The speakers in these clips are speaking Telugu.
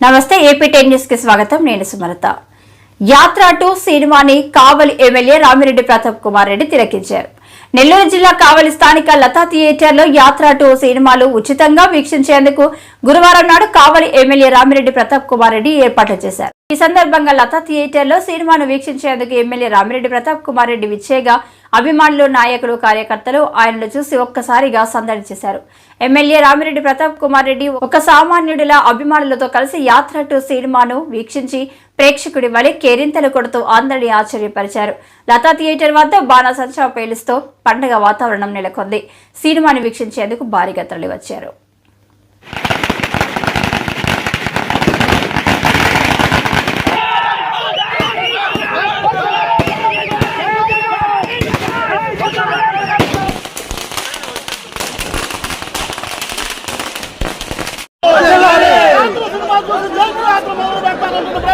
నమస్తే ఏపీ టెన్ న్యూస్కి స్వాగతం. నేను సుమలత. యాత్ర టు సినిమాని కావలి ఎమ్మెల్యే రామిరెడ్డి ప్రతాప్ కుమార్ రెడ్డి తిరకించారు నెల్లూరు జిల్లా కావలి స్థానిక లతా థియేటర్లో యాత్ర టూ సినిమాలు ఉచితంగా వీక్షించేందుకు గురువారం నాడు కావలి ఎమ్మెల్యే రామిరెడ్డి ప్రతాప్ కుమార్ రెడ్డి ఏర్పాట్లు చేశారు. ఈ సందర్భంగా లతా థియేటర్లో సినిమాను వీక్షించేందుకు ఎమ్మెల్యే రామిరెడ్డి ప్రతాప్ కుమార్ రెడ్డి విచ్చేగా అభిమానులు నాయకులు కార్యకర్తలు ఆయనను చూసి ఒక్కసారిగా సందడి చేశారు. ఎమ్మెల్యే రామిరెడ్డి ప్రతాప్ కుమార్ రెడ్డి ఒక సామాన్యుడిలా అభిమానులతో కలిసి యాత్ర టు సినిమాను వీక్షించి ప్రేక్షకుడి వలె కేరింతలు కొడుతూ అందరినీ ఆశ్చర్యపరిచారు. లతా థియేటర్ వద్ద బాణసంచా పేలుస్తూ పండగ వాతావరణం నెలకొంది. సినిమాను వీక్షించేందుకు భారీగా తరలివచ్చారు.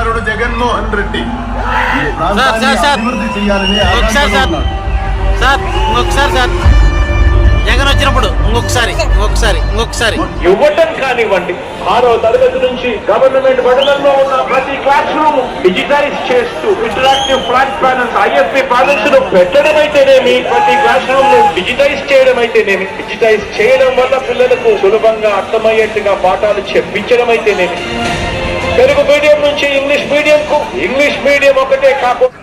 కుమారుడు జగన్మోహన్ రెడ్డి. అభివృద్ధి చేయాలని సార్. సార్ జగన్ వచ్చినప్పుడు ఇంకొకసారి ఇంకొకసారి ఇంకొకసారి. ఇవ్వటం కానివ్వండి. ఆరో తరగతి నుంచి గవర్నమెంట్ బడులలో ఉన్న ప్రతి క్లాస్ రూమ్ డిజిటైజ్ చేస్తూ ఇంటరాక్టివ్ ఫ్లాట్ ప్యానల్స్ ఐఎఫ్పి ప్యానల్స్ను పెట్టడం అయితేనేమి ప్రతి క్లాస్ రూమ్ను డిజిటైజ్ చేయడం అయితేనేమి డిజిటైజ్ చేయడం వల్ల పిల్లలకు సులభంగా అర్థమయ్యేట్టుగా పాఠాలు చెప్పించడం అయితేనేమి తెలుగు మీడియం నుంచి ఇంగ్లీష్ మీడియం కు ఇంగ్లీష్ మీడియం ఒకటే కాకుండా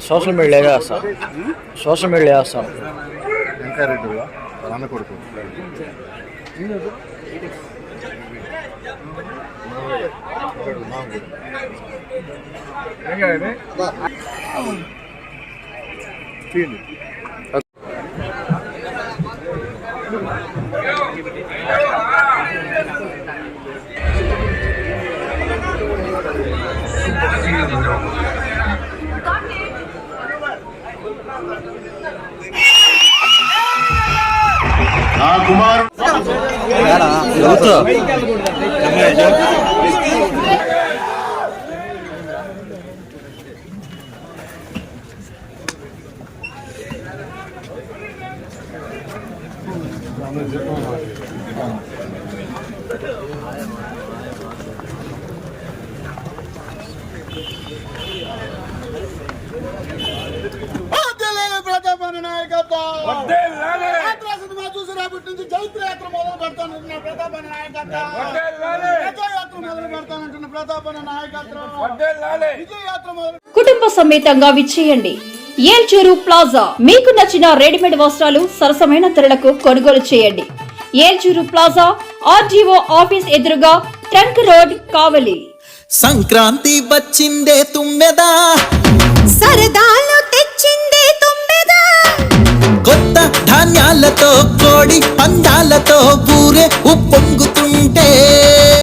సోషల్ మీడియా చేస్తాం సోషల్ మీడియా చేస్తాం వెంకారెడ్డి అన్న కొడుకు నా కుమారుడు వర్ధిల్లాలి ప్రతాపన్న నాయకత్వం. నుంచి చైత్ర యాత్ర మొదలు పెడతానంటున్న నాయకత్వం. యాత్ర మొదలు పెడతానంటున్న ప్రతాపన్న నాయకత్వం. విజయ యాత్ర మొదలు కుటుంబ సమేతంగా విచ్చేయండి. ఏల్చూరు ప్లాజా. మీకు నచ్చిన రెడీమేడ్ వస్త్రాలు సరసమైన ధరలకు కొనుగోలు చేయండి. ఏల్చూరు ప్లాజా ఆర్జీఓ ఆఫీస్ ఎదురుగా ట్రంక్ రోడ్ కావలి. సంక్రాంతి వచ్చిందే తుమ్మెదా? సరదాలు తెచ్చిందే తుమ్మెదా? కొత్త ధాన్యాలతో కోడి పందాలతో ఊరే ఉప్పొంగుతుంటే